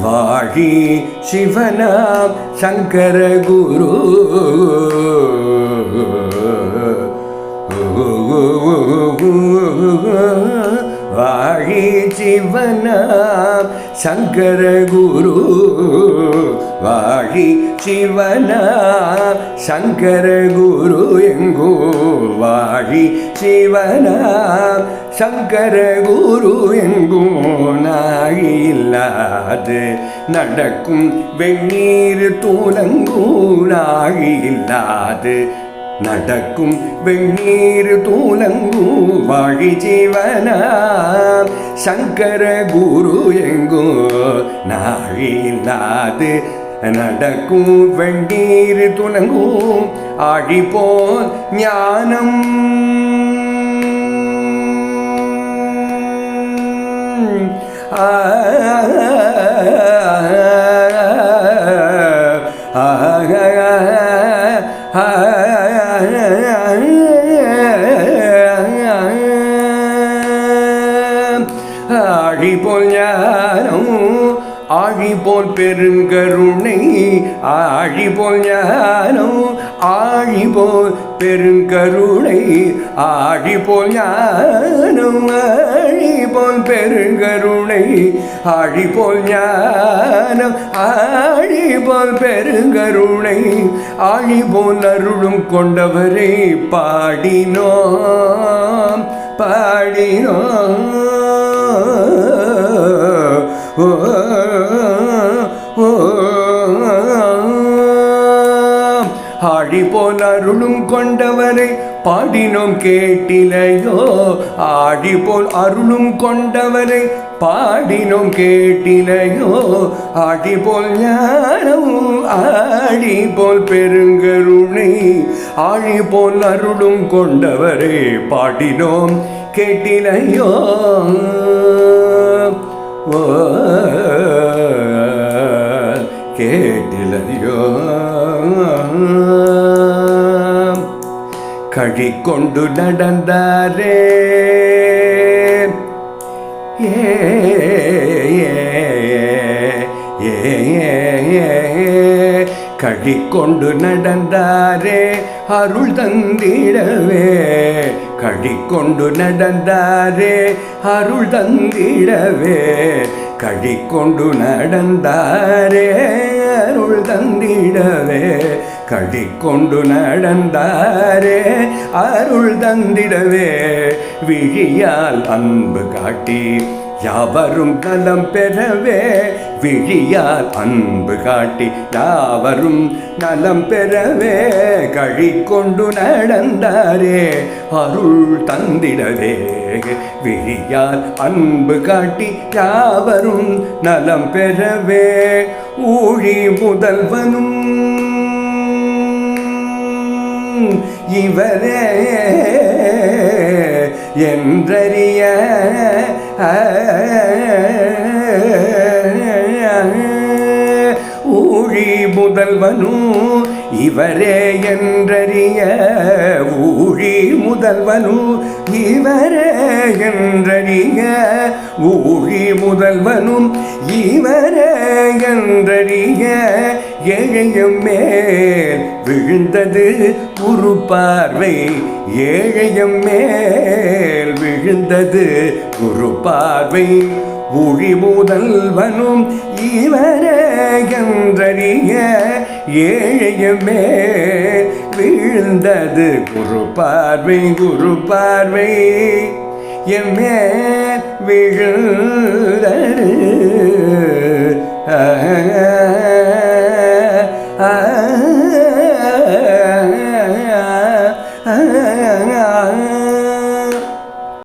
வாழி சிவனாம் சங்கர குரு. வாழி சிவனாம் சங்கர குரு வாழி சிவனா. சங்கர குரு எங்கோ வாழி சிவனா. சங்கர குரு எங்கும் நாழியில்லாது நடக்கும் வெந்நீர் தூலங்கும் நாழியில்லாது நடக்கும் வெந்நீர் தூலங்கும் வாழி ஜீவனாம் சங்கர குரு எங்கோ நாழியில்லாது நடக்கும் வெந்நீர் துலங்கும் ஆழி போல் ஞானம் ஆ ஆழி போல் ஞானம் ஆழி போல் பெருங்கருணை ஆழி போல் ஞானம் ஆழி போல் பெருங்கருணை ஆழி போல் ஞானம் ஆழி போல் பெருங்கருணை ஆழி போல் ஞானம் ஆழிபோல் பெருங்கருணை ஆழிபோல் அருளும் கொண்டவரை பாடினோம் பாடினோம். ஓ ஓ ஆழி போல் அருளும் கொண்டவரை பாடினோம் கேட்டிலையோ ஆழி போல் அருளும் கொண்டவரை பாடினும் கேட்டினையோ ஆடி போல் ஞானம் ஆடி போல் பெருங்கருணை ஆழி போல் அருளும் கொண்டவரே பாடினோம் கேட்டினையோ. கேட்டிலையோ கழி கொண்டு நடந்தாரே ஏ, கழி கொண்டு நடந்தாரே அருள் தந்திடவே. கழி கொண்டு நடந்தாரே அருள் தந்திடவே. கழி கொண்டு நடந்தாரே அருள் தந்திடவே. கழி கொண்டு நடந்தாரே அருள் தந்திடவே. விழியால் அன்பு காட்டி யாவரும் நலம் பெறவே விழியால் அன்பு காட்டி யாவரும் நலம் பெறவே கழி கொண்டு நடந்தாரே. அருள் தந்திடவே விழியால் அன்பு காட்டி யாவரும் நலம் பெறவே. ஊழி முதல்வனும் இவரே. என்றறிய ஊழி முதல்வனும் இவரே என்றறிய முதல்வனும் இவரே என்றறிய ஊழி முதல்வனும் இவரே என்றறிய ஏழையும் மேல் விழுந்தது ஒரு பார்வை ஏழையும் மேல் விழுந்தது ஒரு பார்வை ஊழி முதல்வனும் இவரே என்றறிய ஏழையும் விழுந்தது குரு பார்வை குரு பார்வை. எம்மே விழுந்தது ஆ